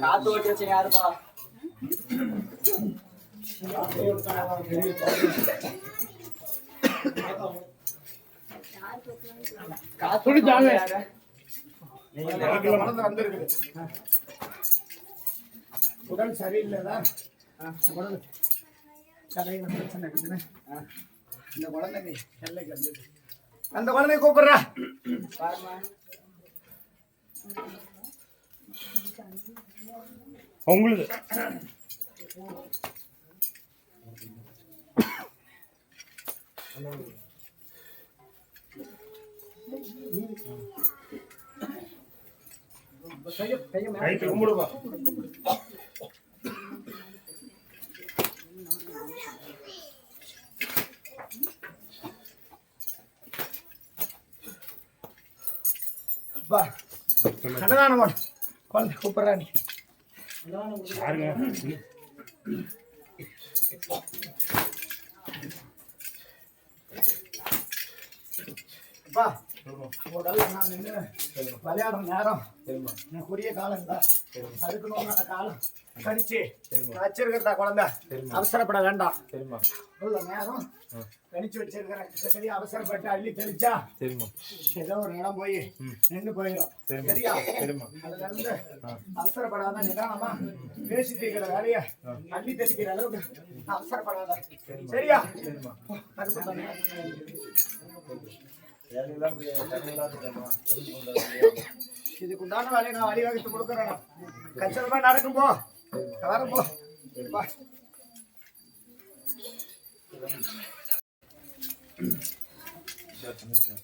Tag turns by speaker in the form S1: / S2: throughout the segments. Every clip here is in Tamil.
S1: காத்து ஓட்டி வச்ச யாருப்பா காத்து?
S2: குழந்தை வந்திருக்குது உடல் சரியில்லைதான் உடல் கதையில பிரச்சனை இருக்குதுன்னு இந்த குழந்தைங்க எல்லைக்கு வந்தது அந்த குழந்தைய கூப்பிடுறா.
S3: உங்களுக்கு
S2: கையை கையை மேல அன்னதானம் போடு. குழந்தை கூப்பிடுறா நீ அப்பா விளையாடுற நேரம். எனக்குரிய காலம் தான் அதுக்கு நோக்கான காலம். கணிச்சு வச்சிருக்கிறதா குழந்தை? அவசரப்பட வேண்டாம். உள்ள நேரம். கணிச்சு வச்சிருக்கிறேன். சரியா அவசரப்பட்டு அள்ளி தெளிச்சா ஏதோ ஒரு இடம் போய் நின்று போயிடும். சரியா? அதுல இருந்து அவசரப்படாத நிதானமா பேசி தீக்கிற வேலைய அள்ளி தெளிக்கிற அளவுக்கு அவசரப்படாத. சரியா? அதுக்கு தான் இதுக்கு உண்டான வேலையை நான் வழிவகுத்து கொடுக்குறேன். கச்சலமா நடக்கும் போ.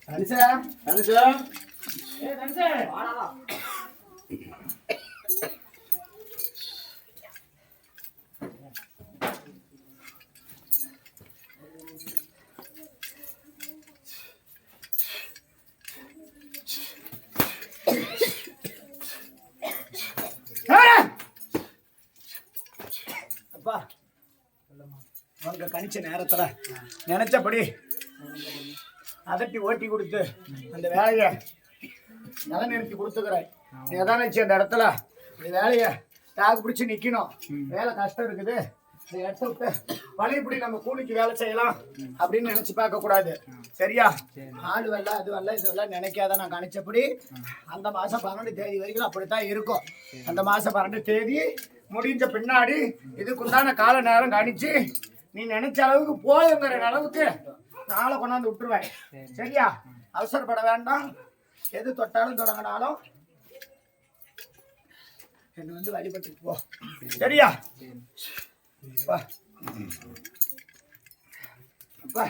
S2: தனுஷா, தனுஷா. ஏய், தனுஷே, வாடா. ஏய்! அப்பா உனக்கு கணிச்ச நேரத்துல நினைச்சபடி அதட்டி ஓட்டி கொடுத்து அந்த வேலையை நிலை நிறுத்தி கொடுத்துக்கிறேன். நீ அந்த இடத்துல இந்த வேலையை தாக்கு பிடிச்சி நிக்கணும். வேலை கஷ்டம் இருக்குது. இந்த இடத்த விட்டு பழையபடி நம்ம கூலிக்கு வேலை செய்யலாம் அப்படின்னு நினைச்சு பார்க்க கூடாது. சரியா? ஆடு வரல அது வரல இது வரல நினைக்காத. நான் கணிச்சபடி அந்த மாசம் பன்னெண்டு தேதி வரைக்கும் அப்படித்தான் இருக்கும். அந்த மாசம் பன்னெண்டு தேதி முடிஞ்ச பின்னாடி இதுக்குண்டான கால நேரம் கணிச்சு நீ நினைச்ச அளவுக்கு போதுங்கிற அளவுக்கு நாளை கொண்டாந்து விட்டுருவேன். சரியா? அவசரப்பட வேண்டாம். எது தொட்டாலும் தொடங்கினாலும் என்னை வந்து வழிபட்டு போ. சரியா? அப்பா அப்பா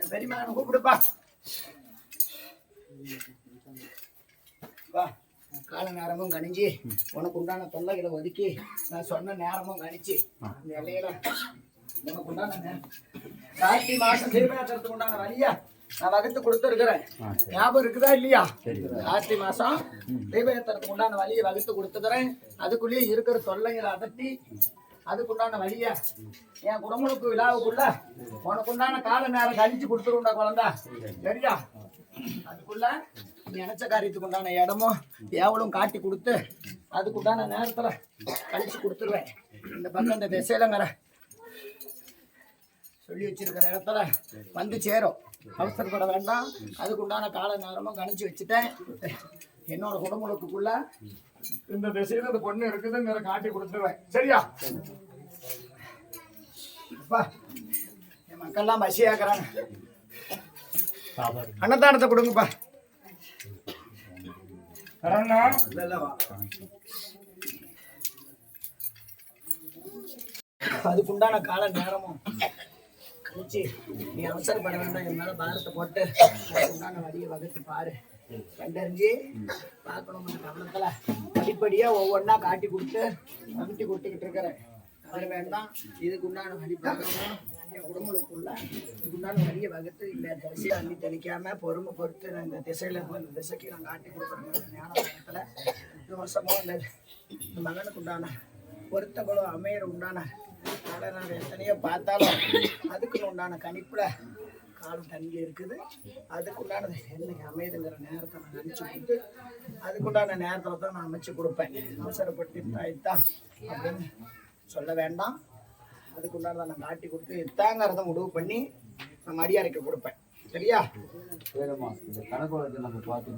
S2: என் பெரியம்மா கூப்பிடுப்பா வா. கால நேரமும் கணிஞ்சு உனக்கு உண்டான தொல்லைகளை ஒதுக்கி நான் சொன்ன நேரமும் கணிச்சு இந்த இலையில உனக்கு உண்டான கார்த்திகை மாசம் தீபயாத்திரத்துக்கு உண்டான வழியா நான் வகுத்து கொடுத்துருக்கிறேன். ஞாபகம் இருக்குதா இல்லையா? கார்த்திகை மாசம் தீபயாத்திரத்துக்கு உண்டான வழியை வகுத்து கொடுத்துக்கிறேன் அதுக்குள்ளேயே இருக்கிற தொல்லைகளை அதட்டி அதுக்குண்டான வழிய என் குடமுழுக்கு விழாவுக்குள்ள உனக்கு உண்டான கால நேரம் கழிச்சு கொடுத்துருண்டா குழந்தா? சரியா? அதுக்குள்ள நினைச்ச காரியத்துக்கு உண்டான இடமும் ஏவலும் காட்டி கொடுத்து அதுக்குண்டான நேரத்துல கழிச்சு கொடுத்துருவேன். இந்த பக்கம் இந்த திசையிலங்கிற சொல்லி வச்சிருக்கிற இடத்துல வந்து சேரும். அவசரப்பட வேண்டாம். அதுக்குண்டான கால நேரமும் கணிச்சு வச்சுட்டேன். என்னோட குடமுழுக்குக்குள்ள இந்த திசையில இந்த பொண்ணு இருக்குதுங்கிற காட்டி கொடுத்துருவேன். சரியா? அப்பா என் மக்கள்லாம் பசியாக்குறாங்க அன்னதானத்தை கொடுங்கப்பா. அதுக்குண்டான கால நேரமும் கழிச்சு நீ அவசரப்பட வேண்டாம் என் மேல பாரத்தை போட்டு அதுக்குண்டான வழியை வகுத்து பாரு. கண்டறிஞ்சு பார்க்கணும் கவனத்துல படிப்படியா ஒவ்வொன்றா காட்டி கொடுத்து அமுட்டி கொடுத்துக்கிட்டு இருக்கிறேன். அது வேண்டாம் இதுக்கு உண்டான வழி பார்க்கணும். என் குடும்பங்களுக்குள்ள இதுக்குண்டான வழியை வகுத்து இந்த திசையை அள்ளி தெளிக்காம பொறுமை பொறுத்து நான் இந்த திசையில இந்த திசைக்கு நான் காட்டி கொடுக்குறேன். ஞான வகத்துல இந்த வருஷமும் இந்த மகனுக்கு உண்டான பொருத்தங்களும் அமையற உண்டான அதை நான் எத்தனையோ பார்த்தாலும் அதுக்குன்னு உண்டான கணிப்புல காலம் தங்கி இருக்குது. அதுக்குண்டானது என்னைக்கு அமையுதுங்கிற நேரத்தை நான் நினச்சி கொடுத்து அதுக்குண்டான நேரத்தில் தான் நான் அமைச்சு கொடுப்பேன். அவசரப்பட்டு இத்தான் அப்படின்னு சொல்ல வேண்டாம். அதுக்குண்டான நான் காட்டி கொடுத்து இத்தாங்கிறத முடிவு பண்ணி நம்ம அடியாரைக்கு கொடுப்பேன். சரியா?
S4: சரிம்மா இந்த கணக்கு நம்ம பார்த்து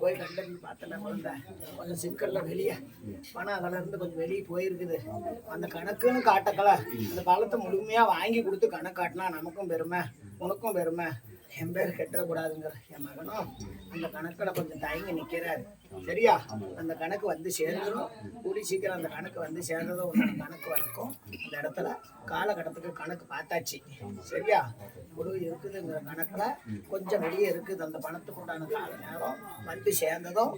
S2: போய் கண்டறிஞ்சு பார்த்தேன் குழந்தை. கொஞ்சம் சிக்கல்ல வெளியே. பணம் அதில் இருந்து கொஞ்சம் வெளியே போயிருக்குது. அந்த கணக்குன்னு காட்டக்கல. அந்த பழத்தை முழுமையா வாங்கி கொடுத்து கணக்கு காட்டினா நமக்கும் பெருமை உனக்கும் பெருமை. என் பேர் கெட்டுறக்கூடாதுங்கிற என் மகனும் அந்த கணக்கில் கொஞ்சம் தயங்கி நிற்கிறாரு சரியா? அந்த கணக்கு வந்து சேர்ந்துடும் கூடி சீக்கிரம் அந்த கணக்கு வந்து சேர்ந்ததும் உன்னோட கணக்கு வழக்கம் அந்த இடத்துல காலகட்டத்துக்கு கணக்கு பார்த்தாச்சு. சரியா? முழு இருக்குதுங்கிற கணக்கில் கொஞ்சம் வெளியே இருக்குது. அந்த பணத்துக்கு உண்டான கால நேரம் வந்து சேர்ந்ததும்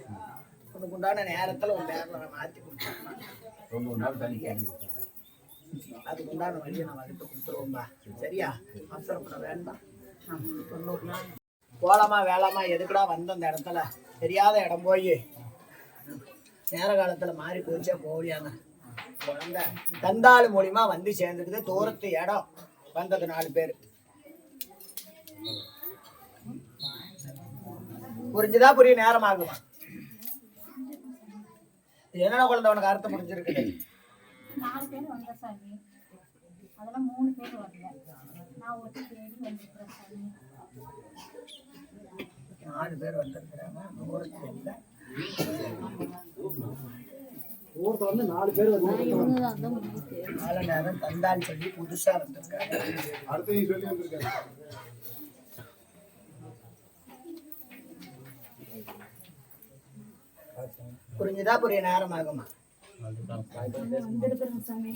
S2: உனக்கு உண்டான நேரத்தில் உன் பேர்ல நான் மாற்றி கொடுத்துருவேன்.
S4: ரொம்ப
S2: அதுக்கு உண்டான வழியை நான் வகுத்து கொடுத்துருவோம்பா. சரியா? அவசரப்பட வேண்டாம். போலாமா வேலாமா எதுக்குடா வந்த அந்த இடத்துல? தெரியாத இடம் போய். நேர காலத்துல மாறி போச்சே போலியாங்க குழந்தை தந்தாள் மூலியமா வந்து சேர்ந்துக்குது தூரத்து இடம் வந்தது நாலு பேர். புரிஞ்சுதா புரிய நேரம் ஆகுமா என்னென்ன குழந்தை உனக்கு அர்த்தம் புரிஞ்சிருக்கு
S5: நாலு பேர் சாமி. அதெல்லாம் மூணு பேர் வரல. நான் ஒருத்தி தேடி வந்துருக்கிறேன் சாமி
S2: நாலு பேர் வந்திருக்கிறாங்க. இல்லை ஊருக்கு வந்து நாலு பேர் வந்து நாலு நேரம் தந்தால் சொல்லி புதுசா வந்திருக்காங்க.
S6: அடுத்து சொல்லி வந்திருக்காரு
S2: புரிஞ்சுதா? புரிய நேரம் ஆகுமா?
S5: வந்திருக்கிறேன் சாமி.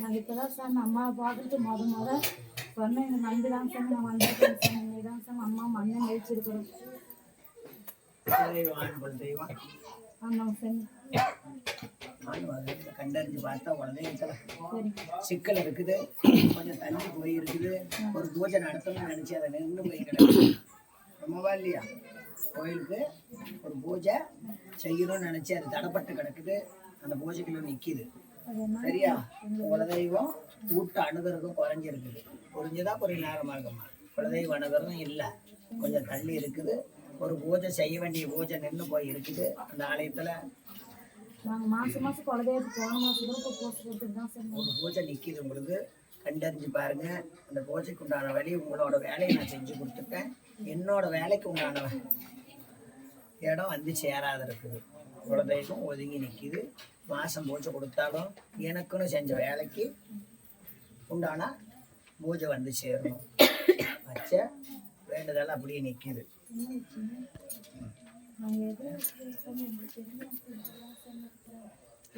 S5: நாங்கள் இப்போதான் சாமி அம்மாவை பார்த்துட்டு முத முத சொன்னேன் எனக்கு வந்துதான் சாமி நான் வந்திருக்கிறேன் சார் இன்னைக்கு சாமி அம்மா மண்ணை நெரிச்சிருக்கிறோம்
S2: தெய்வம் ஆண் பொன் தெய்வம் கண்டறிஞ்சு பார்த்தா உடனே இருக்கல சிக்கல் இருக்குது கொஞ்சம் தள்ளி போய் இருக்குது ஒரு பூஜை நடத்தணும்னு நினைச்சு அதை நின்று போய் கிடக்கு. ரொம்பவா இல்லையா? கோயிலுக்கு ஒரு பூஜை செய்யணும்னு நினச்சி அது தடைப்பட்டு கிடக்குது. அந்த பூஜைக்குள்ள நிக்குது.
S5: அது
S2: சரியா? குலதெய்வம் கூட்ட அணுகிறதும் குறைஞ்சிருக்குது புரிஞ்சுதா புரிய நேரமாகுமா குலதெய்வ அணுகிறதும் இல்லை. கொஞ்சம் தள்ளி இருக்குது. ஒரு பூஜை செய்ய வேண்டிய பூஜை நின்று போய் இருக்குது. அந்த ஆலயத்துல
S5: நாங்கள் மாதம் மாதம் குலதெய்வத்து போன மாதம் கூட இப்போ போஸ்ட் போட்டுட்டு தான் சார்
S2: ஒரு பூஜை நிக்குது உங்களுக்கு. கண்டறிஞ்சு பாருங்க. அந்த பூஜைக்கு உண்டான வழி உங்களோட வேலையை நான் செஞ்சு கொடுத்துட்டேன். என்னோட வேலைக்கு உண்டான இடம் வந்து சேராத இருக்குது. குலதெய்வம் ஒதுங்கி நிக்குது. மாசம் பூஜை கொடுத்தாலும் எனக்குன்னு செஞ்ச வேலைக்கு உண்டான பூஜை வந்து சேரணும். வச்ச வேண்டுதல் அப்படியே நிக்குது.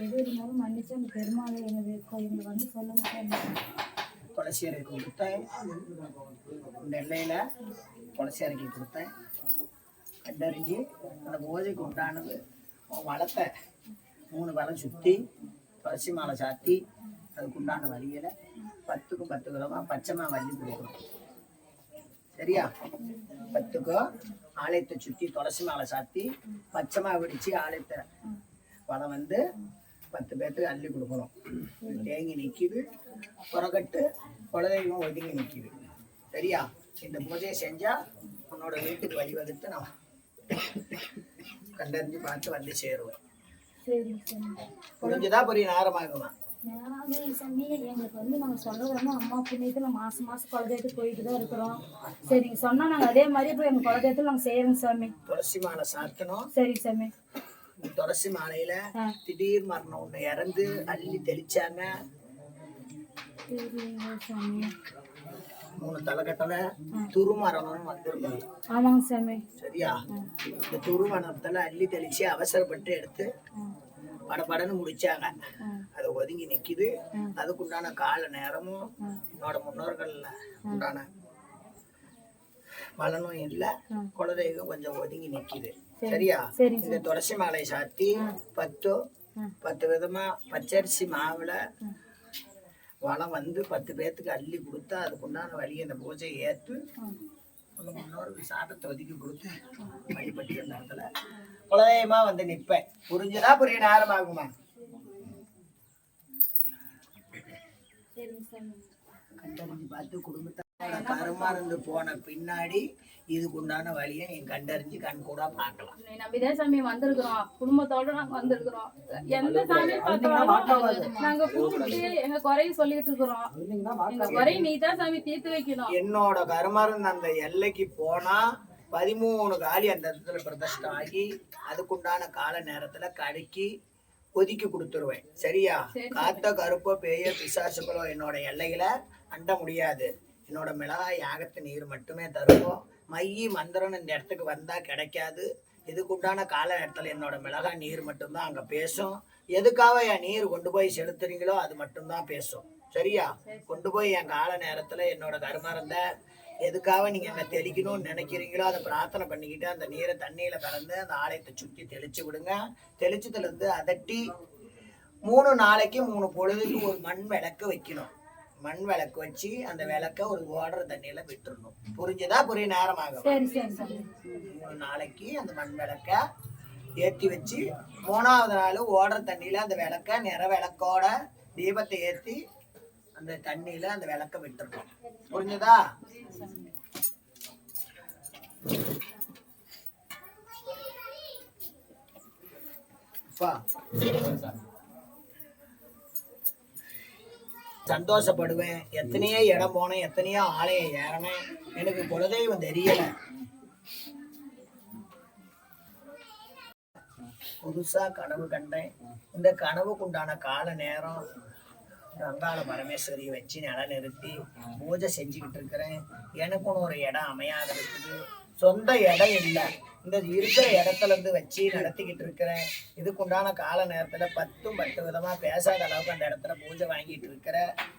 S5: எது இருந்தாலும் மன்னிச்சு அந்த பெருமாளை வந்து
S2: துளசி அரைக்கு கொடுத்தேன். நெல்லையில் துளசி அரைக்கி கொடுத்தேன். கண்டறிஞ்சு அந்த பூஜைக்கு உண்டானது வளத்தை மூணு வளம் சுற்றி துளசி மாலை சாத்தி அதுக்கு உண்டான வழியில் பத்துக்கும் பத்து கிலோமா பச்சைமா வள்ளி கொடுக்கணும். சரியா? பத்துக்கும் ஆலயத்தை சுற்றி துளசி மாலை சாத்தி பச்சைமா வெடிச்சு ஆலயத்தை வளம் வந்து பத்து பேர்த்துக்கு அள்ளி கொடுக்கணும். தேங்கி நிற்கிது புறக்கட்டு குலதெய்வம் ஒதுங்கி நிற்கிது சரியா? இந்த பூஜையை செஞ்சா உன்னோட வீட்டுக்கு வழிவகுத்து நான் கண்டறிஞ்சு பார்த்து வந்து சேருவேன் புரிஞ்சுதா புரிய நேரமாகுமா
S5: எங்களுக்கு வந்து நாங்கள் சொல்றது வந்து அம்மா புண்ணியத்தில் மாசம் மாசம் குலதெய்வத்துக்கு போயிட்டு தான் இருக்கிறோம் சரி நீங்கள் சொன்னால் நாங்கள் அதே மாதிரி இப்போ எங்கள் குலதெய்வத்தில் நாங்கள் செய்கிறோங்க சாமி
S2: துளசி மாலை சாத்தணும்
S5: சரி சாமி
S2: துளசி மாலையில. திடீர் மரணம் ஒன்று இறந்து அள்ளி தெளிச்சாங்க
S5: சரிங்க சாமி
S2: மூணு தலைக்கட்டல துருமரணம்னு வந்துருந்தது
S5: ஆமாங்க சாமி.
S2: சரியா? இந்த துருமணத்துல அள்ளி தெளிச்சு அவசரப்பட்டு எடுத்து படபடன்னு முடிச்சாங்க. அது ஒதுங்கி நிக்குது. அதுக்கு உண்டான கால நேரமும் என்னோட முன்னோர்கள்ல உண்டான பலனும் இல்ல. குலதெய்வம் கொஞ்சம் ஒதுங்கி நிக்குது. சரியா? இந்த துளசி மாலை சாத்தி பத்து பத்து விதமா பச்சரிசி மாவுல வளம் வந்து பத்து பேர்த்துக்கு அள்ளி கொடுத்தா அதுக்கு உண்டான வழியை இந்த பூஜை ஏற்று உங்க முன்னோர்கள் சாதத்தை ஒதுக்கி கொடுத்து வழிபட்டு அந்த இடத்துல குலதெய்வமா வந்து நிப்பேன் புரிஞ்சுதா புரிய நேரம் ஆகுமா கண்டறிஞ்சு பார்த்து குடும்பத்தை கருமருந்து போன பின்னாடி இதுக்குண்டான வழியை நீ கண்டறிஞ்சு கண் கூட பார்க்கலாம்.
S5: உன்னை நம்பிதான் சாமி வந்திருக்கிறோம். குடும்பத்தோட நாங்க வந்திருக்கிறோம். எந்த சாமி பார்த்தாலும் நாங்க கூப்பிட்டு எங்க குறைய சொல்லிட்டு இருக்கிறோம். எங்க குறைய நீ தான் சாமி தீர்த்து வைக்கணும்.
S2: என்னோட கருமருந்து அந்த எல்லைக்கு போனா பதிமூணு காலி அந்த இடத்துல பிரதிஷ்டம் ஆகி அதுக்குண்டான கால நேரத்துல கடுக்கி ஒதுக்கி கொடுத்துருவேன். சரியா?
S5: சரி.
S2: காத்த கருப்போ பேய பிசாசுகளோ என்னோட எல்லைகளை அண்ட முடியாது. என்னோட மிளகாய் யாகத்து நீர் மட்டுமே தருவோம். மையி மந்திரம் இந்த இடத்துக்கு வந்தா கிடைக்காது. இதுக்குண்டான கால நேரத்தில் என்னோட மிளகாய் நீர் மட்டும்தான் அங்க பேசும். எதுக்காக என் நீர் கொண்டு போய் செலுத்துறீங்களோ அது மட்டும்தான் பேசும். சரியா? கொண்டு போய் என் கால நேரத்துல என்னோட கருமறந்த எதுக்காக நீங்க என்ன தெளிக்கணும்னு நினைக்கிறீங்களோ அதை பிரார்த்தனை பண்ணிக்கிட்டு அந்த நீரை தண்ணியில கலந்து அந்த ஆலயத்தை சுத்தி தெளிச்சு விடுங்க. தெளிச்சதுல இருந்து அதட்டி மூணு நாளைக்கு மூணு பொழுதுக்கு ஒரு மண் விளக்கு வைக்கணும். மண் விளக்கு வச்சு அந்த விளக்க ஒரு ஓடுற தண்ணியில விட்டுறணும். புரிஞ்சதா? புரிய
S5: சாமி
S2: மூணு நாளைக்கு அந்த மண் விளக்க ஏற்றி வச்சு மூணாவது நாள் ஓடுற தண்ணியில அந்த விளக்க நிற விளக்கோட தீபத்தை ஏற்றி அந்த தண்ணியில அந்த விளக்க விட்டுறணும். புரிஞ்சதா? அப்பா, சந்தோஷப்படுவேன். எத்தனையோ இடம் போனேன் எத்தனையோ ஆலயம் ஏறினேன். எனக்கு குலதெய்வம் தெரியல. புதுசா கனவு கண்டேன். இந்த கனவுக்குண்டான கால நேரம் அங்காள பரமேஸ்வரி வச்சு நில நிறுத்தி பூஜை செஞ்சுக்கிட்டு இருக்கிறேன். எனக்குன்னு ஒரு இடம் அமையாத இருக்குது. சொந்த இடம் இல்லை. இந்த இருக்கிற இடத்துல இருந்து வச்சு நடத்திக்கிட்டு இருக்கிறேன் இதுக்குண்டான கால நேரத்துல பத்தும் பத்து விதமா பேசாத அளவுக்கு அந்த இடத்துல பூஜை வாங்கிட்டு இருக்கிற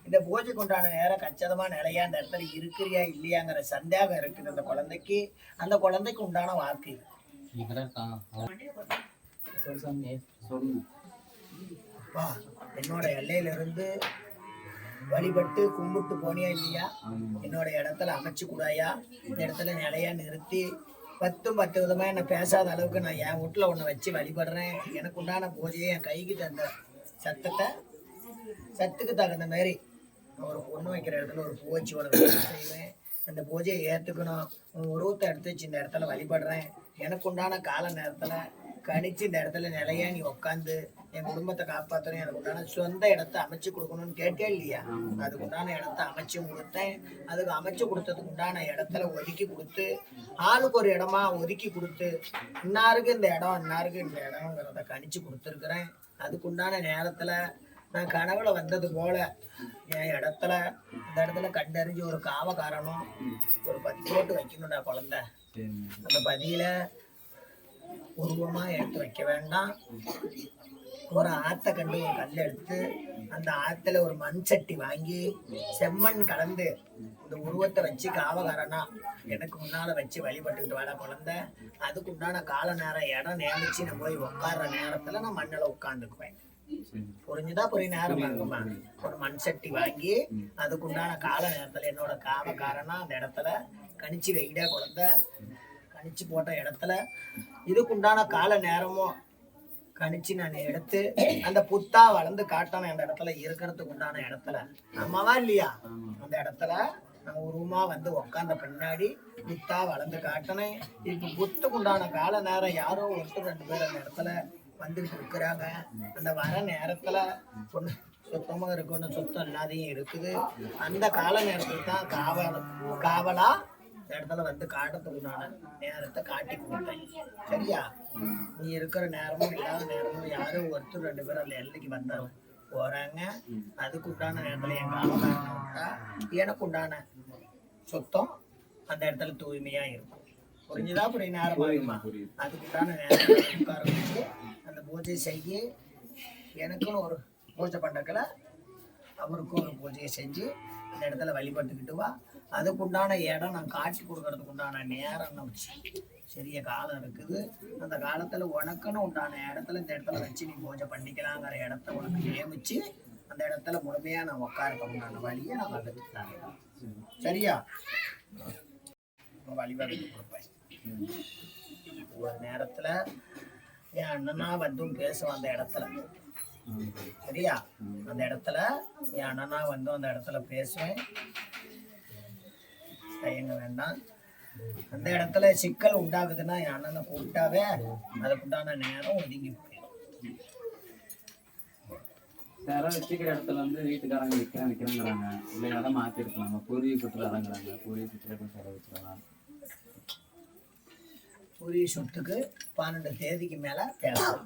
S2: இந்த பூஜைக்கு உண்டான நேரம் கச்சிதமா நிலையா அந்த இடத்துல இருக்கிறியா இல்லையாங்கிற சந்தேகம் இருக்குது அந்த குழந்தைக்கு. அந்த குழந்தைக்கு உண்டான வாக்கு அப்பா என்னோட எல்லையில இருந்து வழிபட்டு கும்பிட்டு போனியா இல்லையா? என்னோட இடத்துல அமைச்சு கூடாயா? இந்த இடத்துல நிலையா நிறுத்தி பத்தும் பத்து விதமா என்ன பேசாத அளவுக்கு நான் என் வீட்டில் ஒன்று வச்சு வழிபடுறேன். எனக்கு உண்டான பூஜையை என் கைக்கு தந்த சத்தத்தை சத்துக்கு தகுந்த மாதிரி ஒரு பொண்ணு வைக்கிற இடத்துல ஒரு பூ வச்சு ஒரு செய்வேன். அந்த பூஜையை ஏற்றுக்கணும் உன் உருவத்தை எடுத்து வச்சு இந்த இடத்துல வழிபடுறேன். எனக்கு உண்டான கால நேரத்தில் கணிச்சு இந்த இடத்துல நிலையா நீ உட்காந்து என் குடும்பத்தை காப்பாற்றணும் எனக்கு உண்டான சொந்த இடத்த அமைச்சு கொடுக்கணும்னு கேட்டே இல்லையா? அதுக்கு உண்டான இடத்த அமைச்சு கொடுத்தேன். அதுக்கு அமைச்சு கொடுத்ததுக்கு உண்டான இடத்துல ஒதுக்கி கொடுத்து ஆளுக்கு ஒரு இடமா ஒதுக்கி கொடுத்து இன்னாருக்கு இந்த இடம் இன்னாருக்கு இந்த இடம்ங்கிறத கணிச்சு கொடுத்துருக்குறேன். அதுக்கு உண்டான நேரத்துல நான் கனவுல வந்தது போல என் இடத்துல இந்த இடத்துல கண்டறிஞ்சு ஒரு காவக்காரனும் ஒரு பதி போட்டு வைக்கணும்டா குழந்தை. அந்த பதியில உருவமா எடுத்து வைக்க வேண்டாம். ஒரு ஆத்தை கண்டு ஒரு கல் எடுத்து அந்த ஆத்துல ஒரு மண் சட்டி வாங்கி செம்மண் கலந்து இந்த உருவத்தை வச்சு காவகாரனா எனக்கு முன்னால வச்சு வழிபட்டுக்கிட்டு வாட குழந்த. அதுக்கு உண்டான கால நேரம் இடம் நியமிச்சு நான் போய் உட்கார்ற நேரத்துல நான் மண்ணில் உட்காந்துக்குவேன் புரிஞ்சுதா? புரிய நேரம் வாங்குமா ஒரு மண் சட்டி வாங்கி அதுக்குண்டான கால நேரத்துல என்னோட காவக்காரனா அந்த இடத்துல கணிச்சு வைடா குழந்த. கணிச்சு போட்ட இடத்துல இதுக்குண்டான கால நேரமும் கணிச்சு நான் எடுத்து அந்த புத்தா வளர்ந்து காட்டணும் அந்த இடத்துல இருக்கிறதுக்கு உண்டான இடத்துல. நம்மவா இல்லையா? அந்த இடத்துல நான் உருவமா வந்து உக்காந்த பின்னாடி புத்தா வளர்ந்து காட்டினேன். இப்ப புத்துக்கு உண்டான கால நேரம் யாரோ ஒருத்தர் ரெண்டு பேர் அந்த இடத்துல வந்துகிட்டு இருக்கிறாங்க. அந்த வர நேரத்துல ஒண்ணு சுத்தமாக இருக்கணும் சுத்தம் இல்லாதையும் இருக்குது. அந்த கால நேரத்துல தான் காவல் காவலா அந்த இடத்துல வந்து காட்டுறதுக்குண்டான நேரத்தை காட்டி கொடுப்பேன் சரியா? நீ இருக்கிற நேரமும் இல்லாத நேரமும் யாரும் ஒருத்தர் ரெண்டு பேரும் அந்த எல்லைக்கு வந்தாங்க. போறாங்க. அதுக்கு உண்டான நேரத்துல என் காவலாக விட்டா எனக்கு உண்டான சுத்தம் அந்த இடத்துல தூய்மையா இருக்கும். புரிஞ்சுதா? புரிய நேரம் ஆகுமா அதுக்கு உண்டான நேரத்துல உட்கார வச்சு அந்த பூஜை செய்ய எனக்குன்னு ஒரு பூஜை பண்டக்கில் அவருக்கும் ஒரு பூஜையை செஞ்சு அந்த இடத்துல வழிபட்டுக்கிட்டு வா. அதுக்குண்டான இடம் நான் காட்சி கொடுக்கறதுக்கு உண்டான நேரம் வச்சு. சிறிய காலம் இருக்குது. அந்த காலத்துல உனக்குன்னு உண்டான இடத்துல இந்த இடத்துல வச்சு நீ பூஜை பண்ணிக்கலாங்கிற இடத்த உனக்கு நியமிச்சு அந்த இடத்துல முழுமையா நான் உட்காருக்க உண்டான வழியை நான் வகுத்து தரேன் சரியா வழிவகுத்து கொடுப்பேன். ஒரு நேரத்துல என் அண்ணனா வந்தும் பேசுவான் அந்த இடத்துல. சரியா? அந்த இடத்துல என் அண்ணனா வந்தும் அந்த இடத்துல பேசுவேன். தயங்க வேண்டாம். அந்த இடத்துல சிக்கல் உண்டாகுதுன்னா என் அண்ணனை கூப்பிட்டாவே அதுக்குண்டான நேரம் ஒதுங்கி போயிடும்.
S4: யாராவது வச்சுக்கிற இடத்துல வந்து வீட்டுக்காரங்க விற்கிறேன் விற்கிறேங்கிறாங்க இல்லை இடம் மாற்றி இருக்கலாம் பூர்வீகத்தில் இறங்குறாங்க பூர்வீகத்தில் செலவு வச்சுக்கலாம்?
S2: உரிய சொத்துக்கு பன்னெண்டு தேதிக்கு மேலே பேசலாம்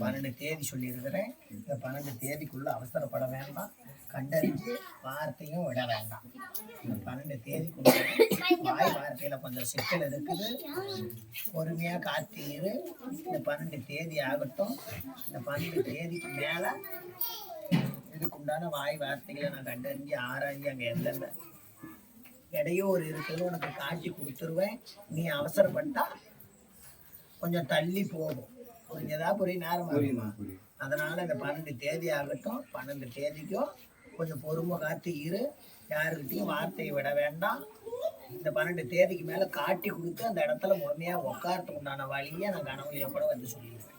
S2: பன்னெண்டு தேதி சொல்லியிருக்கிறேன். இந்த பன்னெண்டு தேதிக்குள்ள அவசரப்பட வேண்டாம். கண்டறிஞ்சு வார்த்தையும் விட வேண்டாம். இந்த பன்னெண்டு தேதிக்குள்ளே வாய் வார்த்தையில கொஞ்சம் சிக்கல் இருக்குது. பொறுமையா காத்தீரு இந்த பன்னெண்டு தேதி ஆகட்டும். இந்த பன்னெண்டு தேதிக்கு மேல இதுக்குண்டான வாய் வார்த்தைகளை நான் கண்டறிஞ்சு ஆராய்ஞ்சு அங்க எந்தெந்த இடையூறு இருக்குதுன்னு உனக்கு காட்டி கொடுத்துருவேன். நீ அவசரப்பட்டா கொஞ்சம் தள்ளி போகும். புரிஞ்சதா புரிய நேரம் ஆகுமா அதனால இந்த பன்னெண்டு தேதி ஆகட்டும். பன்னெண்டு தேதிக்கும் கொஞ்சம் பொறுமை காத்து இரு. யாருக்கிட்டையும் வார்த்தையை விட வேண்டாம். இந்த பன்னெண்டு தேதிக்கு மேல காட்டி கொடுத்து அந்த இடத்துல முழுமையா உட்காரத்துக்கு உண்டான வழியை நான் கனவுலையோ கூட வந்து சொல்லிடுவேன்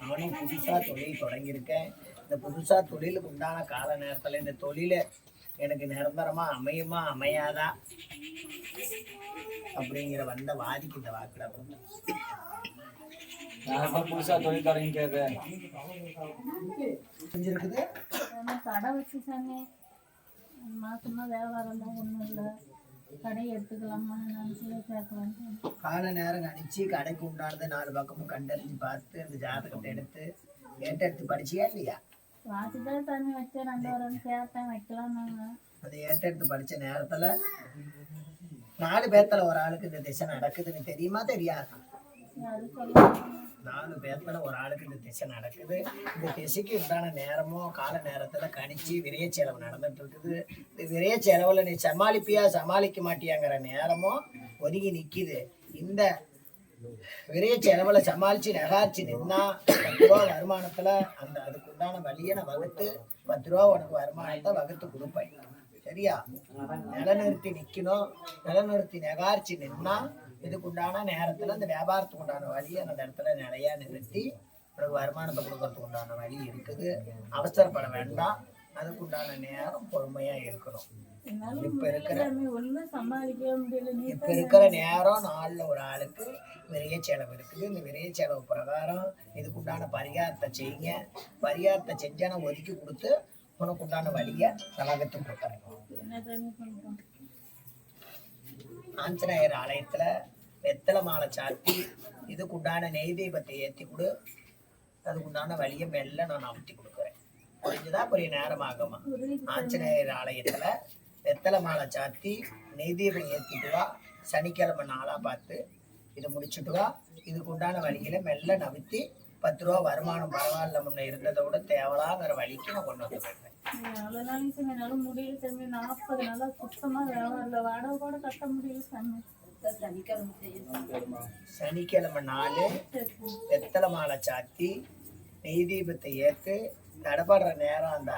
S2: நானும் புதுசா தொழில் தொடங்கியிருக்கேன். இந்த புதுசா தொழிலுக்கு உண்டான கால நேரத்துல இந்த தொழில எனக்கு நிரந்தரமா அமையுமா அமையாதா? அப்படிங்கிற வந்த வாதிக்கு இந்த
S1: புதுசா தொழில்
S2: செஞ்சிருக்குது.
S5: ஆனா கடை வச்சு சாமி மாசமா வியாபாரம் தான் ஒன்றும் இல்லை. கடை எடுத்துக்கலாமா
S2: கால நேரம் கணிச்சு கடைக்கு உண்டானது நாலு பக்கமும் கண்டறிஞ்சு பார்த்து அந்த ஜாதகத்தை எடுத்து ஏற்றெடுத்து படிச்சியா இல்லையா?
S5: வாசி தான் சாமி வச்சேன் ரெண்டு வாரம் கேட்டேன் வைக்கலாம்
S2: அந்த ஏற்றெடுத்து படிச்ச நேரத்துல நாலு பேர்த்துல ஒரு ஆளுக்கு இந்த திசை நடக்குதுன்னு தெரியுமா தெரியாதா
S5: அது
S2: நாலு பேர்த்துல ஒரு ஆளுக்கு இந்த திசை நடக்குது இந்த திசைக்கு உண்டான நேரமோ கால நேரத்துல கணிச்சு விரைய செலவு நடந்துட்டு இருக்குது இந்த விரைய செலவுல நீ சமாளிப்பியா சமாளிக்க மாட்டியாங்கிற நேரமோ ஒதுங்கி நிக்குது இந்த விரைய செலவுல சமாளிச்சு நகாரிச்சு நின்னா வருமானத்துல அந்த அதுக்கு உண்டான வழியை நான் வகுத்து பத்து ரூபா உனக்கு வருமானத்தை வகுத்து கொடுப்பேன் சரியா நிலநிறுத்தி நிக்கணும் நிலநிறுத்தி நகாரிச்சு நின்னா இதுக்கு உண்டான நேரத்துல அந்த வியாபாரத்துக்கு உண்டான வழியை அந்த இடத்துல நிலையா நிறுத்தி உனக்கு வருமானத்தை கொடுக்கறதுக்கு உண்டான வழி இருக்குது அவசரப்பட வேண்டாம் அதுக்கு உண்டான நேரம் பொறுமையா இருக்கணும். இப்ப இருக்கிற இப்ப இருக்கிற நேரம் நாள்ல ஒரு ஆளுக்கு விரைய செலவு இருக்குது. இந்த விரைய செலவு பிரகாரம் இதுக்கு உண்டான பரிகாரத்தை செய்யுங்க. பரிகாரத்தை செஞ்சான ஒதுக்கி கொடுத்து உனக்கு உண்டான வழியை தலகத்து கொடுக்குறேன். ஆஞ்சநேயர் ஆலயத்துல வெத்தலை மாலை சாத்தி இதுக்கு உண்டான நெய் தீபத்தை ஏத்தி கொடு. அதுக்கு உண்டான வழியை மெல்ல நான் அமுத்தி கொடுக்குறேன். புரிஞ்சுதா பெரிய நேரம் ஆகுமா ஆஞ்சநேயர் ஆலயத்துல வெத்தலை மாலை சாத்தி நெய் தீபம் ஏத்திட்டு வா சனிக்கிழமை நாளா பார்த்து இதை முடிச்சுட்டு வா. இதுக்கு உண்டான வழியில மெல்ல நவுத்தி பத்து ரூபா வருமானம் பரவாயில்ல முன்ன இருந்ததை விட தேவலாங்கிற வழிக்கு நான் கொண்டு வந்துருக்கேன்
S5: அவ்வளோ நாளைக்கு சாமி என்னால் முடியல சாமி நாற்பது நாளாக சுத்தமாக வியாபாரம் இல்லை வாடகை கூட கட்ட முடியல சாமி
S2: சனிக்கிழமை
S5: சாமி.
S2: வெத்தலை மாலை சாத்தி நெய் தீபத்தை தடப்படுற நேரம் அந்த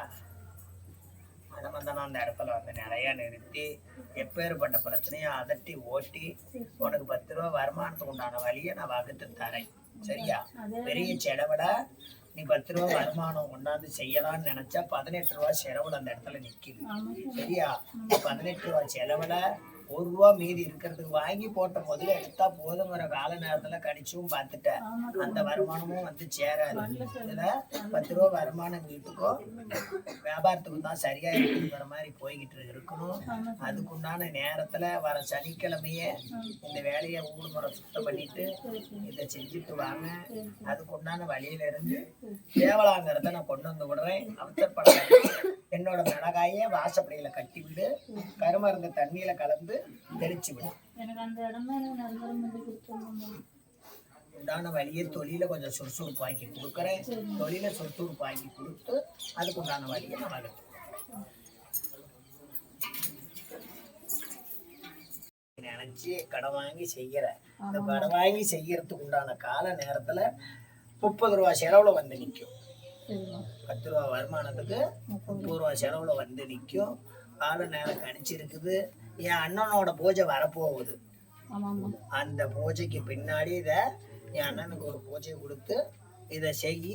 S2: அனுமந்தனம் அந்த இடத்துல வந்து நிறைய நிறுத்தி எப்பேற்பட்ட பிரச்சனையும் அதட்டி ஓட்டி உனக்கு பத்து ரூபா வருமானத்துக்கு உண்டான வழியை நான் வகுத்து தரேன். சரியா? பெரிய செலவுல நீ பத்து ரூபா வருமானம் கொண்டாந்து செய்யலாம்னு நினைச்சா பதினெட்டு ரூபா செலவுல அந்த இடத்துல நிக்குது. சரியா? பதினெட்டு ரூபா செலவுல ஒரு ரூபா மீதி இருக்கிறதுக்கு வாங்கி போட்ட முதல்ல எடுத்தா போதுங்கிற கால நேரத்துல கடிச்சும் பார்த்துட்டேன் அந்த வருமானமும் வந்து சேராது. இதுல பத்து ரூபா வருமானம் வீட்டுக்கோ வியாபாரத்துக்கும் தான் சரியா இருக்குங்கிற மாதிரி போய்கிட்டு இருக்கணும். அதுக்குண்டான நேரத்துல வர சனிக்கிழமையே இந்த வேலையை ஊடு முறை சுத்தம் பண்ணிட்டு இதை செஞ்சுட்டு வாங்க. அதுக்குண்டான வழியில இருந்து தேவலாங்கிறத நான் கொண்டு வந்து விடுறேன். அவசரப்பட என்னோட மிளகாயே வாசப்படியில கட்டி விடு. கருமருந்து தண்ணியில கலந்து தெளிச்சு விடு.
S5: எனக்கு அந்த இடம் தான் எனக்கு நல்ல முடி கொடுத்துருந்தோம்
S2: உண்டான வழியை தொழில கொஞ்சம் சுறுசுறுப்பாக்கி கொடுக்குறேன். தொழில சுறுசுறுப்பாக்கி கொடுத்து அதுக்கு உண்டான வழியை வளர்த்து நினைச்சு கடன் வாங்கி செய்யற. இந்த கடன் வாங்கி செய்யறதுக்கு உண்டான கால நேரத்துல முப்பது ரூபா செலவுல வந்து நிற்கும் பத்து ரூபா வருமானத்துக்கு முப்பது ரூபா. செலவுல வந்து நிற்கும் கால நேரம் கணிச்சிருக்குது. என் அண்ணனோட பூஜை வரப்போகுது. அந்த பூஜைக்கு பின்னாடி இதை என் அண்ணனுக்கு ஒரு பூஜையை கொடுத்து இதை செய்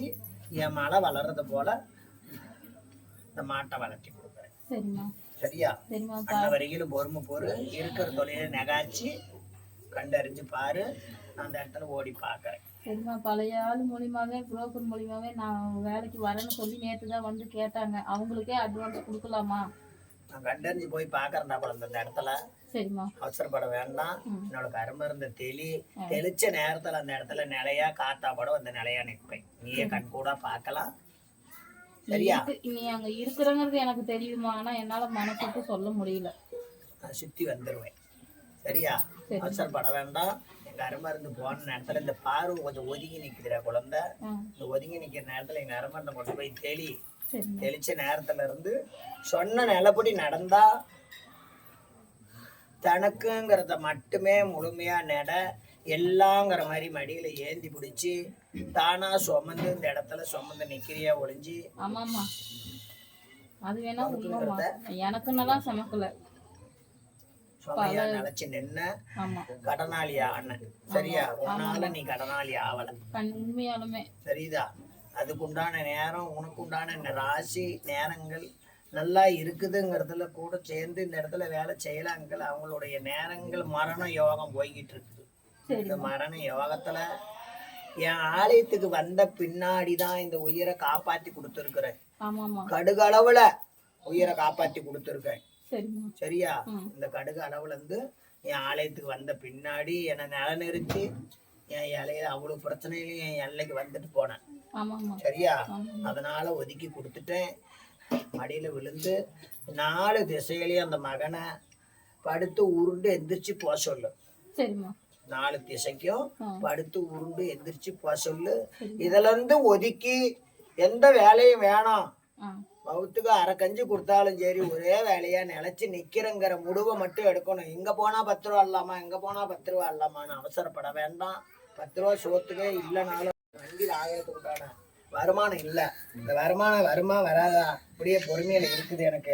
S2: என் மழை வளர்றது போல இந்த மாட்டை வளர்த்தி கொடுக்குறேன். சரியா? அண்ண வரையிலும் பொறுமை பொறு இருக்கிற தொழிலை நகாச்சி கண்டறிஞ்சு பாரு. அந்த இடத்துல ஓடி பார்க்கறேன்.
S5: சரிம்மா பழைய ஆள் மூலியமாவே புரோக்கர் மூலியமாவே நான் வேலைக்கு வரேன்னு சொல்லி நேற்று தான் வந்து கேட்டாங்க. அவங்களுக்கே அட்வான்ஸ் கொடுக்கலாமா?
S2: நான் கண்டறிஞ்சு போய் பார்க்கறேன்டா குழந்தை இந்த இடத்துல. அவசரப்பட வேண்டாம். என்னோட கருமருந்த தெளி தெளிச்ச நேரத்துல அந்த இடத்துல நிலையா காத்தா கூட அந்த நிலையா நிற்பேன். நீயே கண் கூட பார்க்கலாம். சரியா?
S5: நீ அங்க இருக்கிறங்கிறது எனக்கு தெரியுமா? ஆனா என்னால மனப்பட்டு சொல்ல முடியல.
S2: நான் சுத்தி வந்துருவேன். சரியா? அவசரப்பட வேண்டாம். எங்க அருமருந்து போன நேரத்துல இந்த பார்வை கொஞ்சம் ஒதுங்கி நிக்குதுடா குழந்தை. இந்த ஒதுங்கி நிக்கிற நேரத்துல எங்க அருமருந்தை கொண்டு போய் தெளி தெளிச்ச நேரத்துல இருந்து சொன்ன நிலப்படி நடந்தா தனக்குங்கிறத மட்டுமே முழுமையா நட எல்லாங்கிற மாதிரி மடியில ஏந்தி பிடிச்சி தானா சுமந்து இந்த இடத்துல சுமந்து நிக்கிறியா ஒளிஞ்சு.
S5: ஆமாம்மா. அது வேணா உண்மைமா எனக்கு நல்லா சமைக்கல.
S2: சுமையா நினைச்சு நின்ன கடனாளி ஆன. சரியா? உன்னால நீ கடனாளி ஆவல.
S5: உண்மையாலுமே.
S2: சரிதா? அதுக்குண்டான நேரம் உனக்குண்டான ராசி நேரங்கள் நல்லா இருக்குதுங்கிறதுல கூட சேர்ந்து இந்த இடத்துல வேலை செய்யலாங்கள் அவங்களுடைய நேரங்கள் மரண யோகம் போய்கிட்டு இருக்குது இந்த மரண யோகத்துல என் ஆலயத்துக்கு வந்த பின்னாடி தான் இந்த உயிரை காப்பாத்தி கொடுத்துருக்குறேன். கடுகளவுல உயிரை காப்பாத்தி கொடுத்துருக்கேன். சரியா? இந்த கடுகு அளவுல இருந்து என் ஆலயத்துக்கு வந்த பின்னாடி என்னை நிலநிறுத்தி என் இலையில அவ்வளவு பிரச்சனையிலையும் என் எல்லைக்கு வந்துட்டு போனேன். சரியா? அதனால ஒதுக்கி கொடுத்துட்டேன். மடியில விழுந்து நாலு திசையிலையும் அந்த மகனை படுத்து உருண்டு எந்திரிச்சு போக சொல்லு. நாலு திசைக்கும். படுத்து உருண்டு எந்திரிச்சு போக சொல்லு. இதுல இருந்து ஒதுக்கி எந்த வேலையும் வேணாம். பௌத்துக்கு அரை கஞ்சி கொடுத்தாலும் சரி ஒரே வேலையா நிலைச்சு நிக்கிறங்கிற முடிவை மட்டும் எடுக்கணும். இங்க போனா பத்து ரூபா இல்லாமா இங்க போனா பத்து ரூபா இல்லாமான்னு அவசரப்பட வேண்டாம். பத்து ரூபா சோத்துக்கே இல்லைனாலும் வண்டியில் ஆகிறதுக்கு உண்டான வருமானம் இல்லை. இந்த வருமானம் வருமா வராதா? அப்படியே பொறுமையில இருக்குது எனக்கு.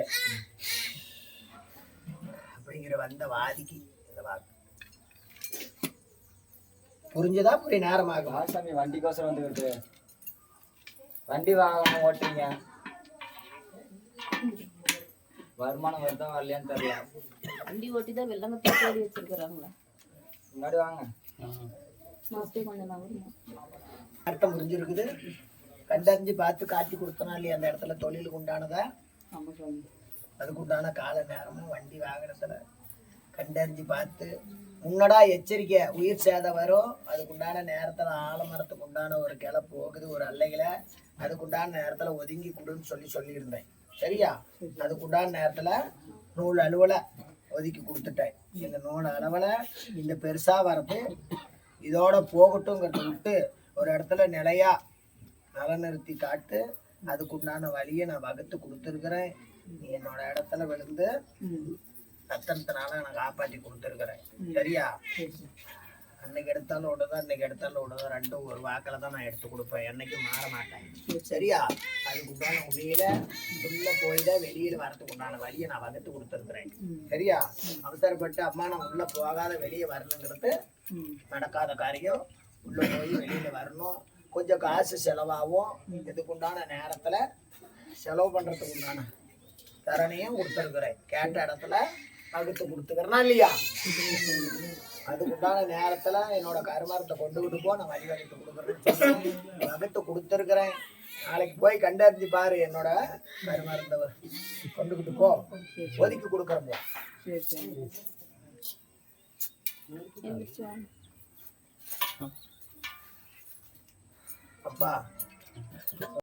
S2: அப்படிங்கிற வந்த வாதிக்கு இந்த வாக்கு. புரிஞ்சதா? புரிய நேரமாகும்?
S1: சாமி வண்டிக்கோசரம் வந்துக்கிட்டு வண்டி வாகனம் ஓட்டுறீங்க. வருமானம் வருதா வரலையான்னு தெரியல.
S5: வண்டி ஓட்டி தான் வெள்ளங்கத்தை தேடி வச்சிருக்கிறாங்களே?
S1: முன்னாடி வாங்க.
S5: மாஸ்டே கொஞ்சம் நான்
S2: அர்த்தம் புரிஞ்சிருக்குது. கண்டறிஞ்சு பார்த்து காட்டி கொடுத்தனா இல்லையா அந்த இடத்துல தொழிலுக்கு உண்டானதா? அதுக்கு உண்டான கால நேரமும் வண்டி வாகனத்துல கண்டறிஞ்சு பார்த்து முன்னடா எச்சரிக்கை உயிர் சேதம் வரும். அதுக்கு உண்டான நேரத்துல ஆலமரத்துக்கு உண்டான ஒரு கிளை போகுது ஒரு அல்லைகளை அதுக்கு உண்டான நேரத்துல ஒதுங்கி கொடுன்னு சொல்லி சொல்லியிருந்தேன். சரியா? அதுக்கு உண்டான நேரத்துல நூல் அலுவல ஒதுக்கி கொடுத்துட்டேன். இந்த நூல் அளவுல இந்த பெருசா வரது இதோட போகட்டுங்கிறத விட்டு ஒரு இடத்துல நிலையா நிலநிறுத்தி காட்டு அதுக்குண்டான வழியை நான் வகுத்து கொடுத்துருக்குறேன். நீ என்னோட இடத்துல விழுந்து ரத்தனத்தினால நான் காப்பாற்றி கொடுத்துருக்குறேன். சரியா? அன்னைக்கு எடுத்தாலும் விடுதான் இன்னைக்கு எடுத்தாலும் விடுதான் ரெண்டும் ஒரு வாக்கில் தான் நான் எடுத்து கொடுப்பேன். என்னைக்கும் மாற மாட்டேன். சரியா? அதுக்கு உண்டான உண்மையில உள்ள போய் தான் வெளியில வரதுக்கு உண்டான வழியை நான் வகுத்து கொடுத்துருக்குறேன். சரியா? அவசரப்பட்டு அம்மா நான் உள்ள போகாத வெளியே வரணுங்கிறது நடக்காத காரியம். உள்ள போய் வெளியில வரணும். கொஞ்சம் காசு செலவாகும். இதுக்கு உண்டான நேரத்துல செலவு பண்றதுக்கு உண்டான தரணையும் கொடுத்துருக்குறேன். கேட்ட இடத்துல வகுத்து கொடுத்துக்கிறேனா இல்லையா? அதுக்கு உண்டான நேரத்துல என்னோட கருமரத்தை கொண்டுகிட்டு போ நான் வழி வகுத்து கொடுக்குறேன்னு சொல்லி வகுத்து கொடுத்துருக்குறேன். நாளைக்கு போய் கண்டறிஞ்சு பாரு என்னோட கருமரத்தை கொண்டுகிட்டு போ. ஒதுக்கி கொடுக்குறேன் போ.
S5: எந்திரிச்சு வாங்க.
S2: அப்பா